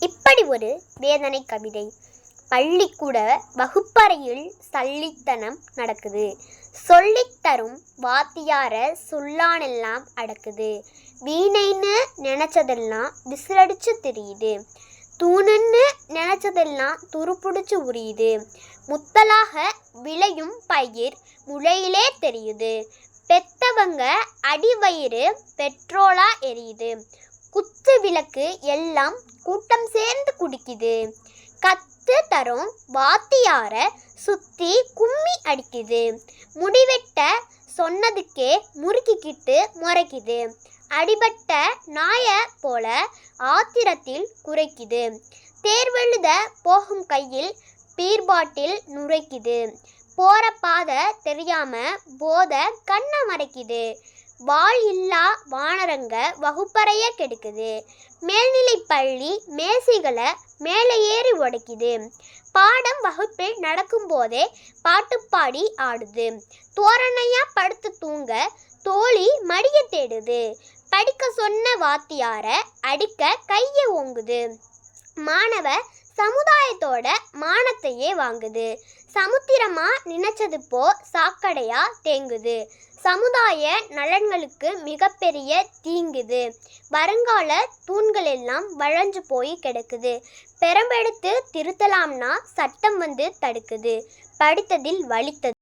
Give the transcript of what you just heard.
இப்படி ஒரு வேதனை கவிதை. பள்ளிக்கூட வகுப்பறையில் சல்லித்தனம் நடக்குது. சொல்லித் தரும் வாத்தியார சொல்லானெல்லாம் அடக்குது. வீணைன்னு நினச்சதெல்லாம் விசிலடிச்சு தெரியுது. தூணுன்னு நினச்சதெல்லாம் துருப்பிடிச்சு உரியுது. முத்தலாக விளையும் பயிர் முளையிலே தெரியுது. பெத்தவங்க அடிவயிறு பெட்ரோலா எரியுது. குத்து விளக்கு எல்லாம் கூட்டம் சேர்ந்து குடிக்குது. கத்து தரும் வாத்தியார சுத்தி கும்மி அடிக்குது. முடிவெட்ட சொன்னதுக்கே முறுக்கிக்கிட்டு முறைக்குது. அடிபட்ட நாய போல ஆத்திரத்தில் குறைக்குது. தேர்வெழுத போகும் கையில் பீர்பாட்டில் நுரைக்குது. போற பாதை தெரியாம போத கண்ணை மறைக்குது. வாள் இல்லா வானரங்க வகுப்பறைய கெடுக்குது. மேல்நிலை பள்ளி மேசைகளை மேலே ஏறி உடைக்குது பாடம் வகுப்பில் நடக்கும்போதே பாட்டுப்பாடி ஆடுது. தோரணையா படுத்து தூங்க தோழி மடிய தேடுது. படிக்க சொன்ன வாத்தியார அடிக்க கையை ஓங்குது. மாணவ சமுதாயத்தோட மானத்தையே வாங்குது. சமுத்திரமா நினைச்சது போ சாக்கடையா தேங்குது. சமுதாய நலன்களுக்கு மிகப்பெரிய தீங்குது. வருங்கால தூண்கள் எல்லாம் வளைஞ்சு போய் கிடக்குது. பெரம்பெடுத்து திருத்தலாம்னா சட்டம் வந்து தடுக்குது. படித்ததில் வலித்தது.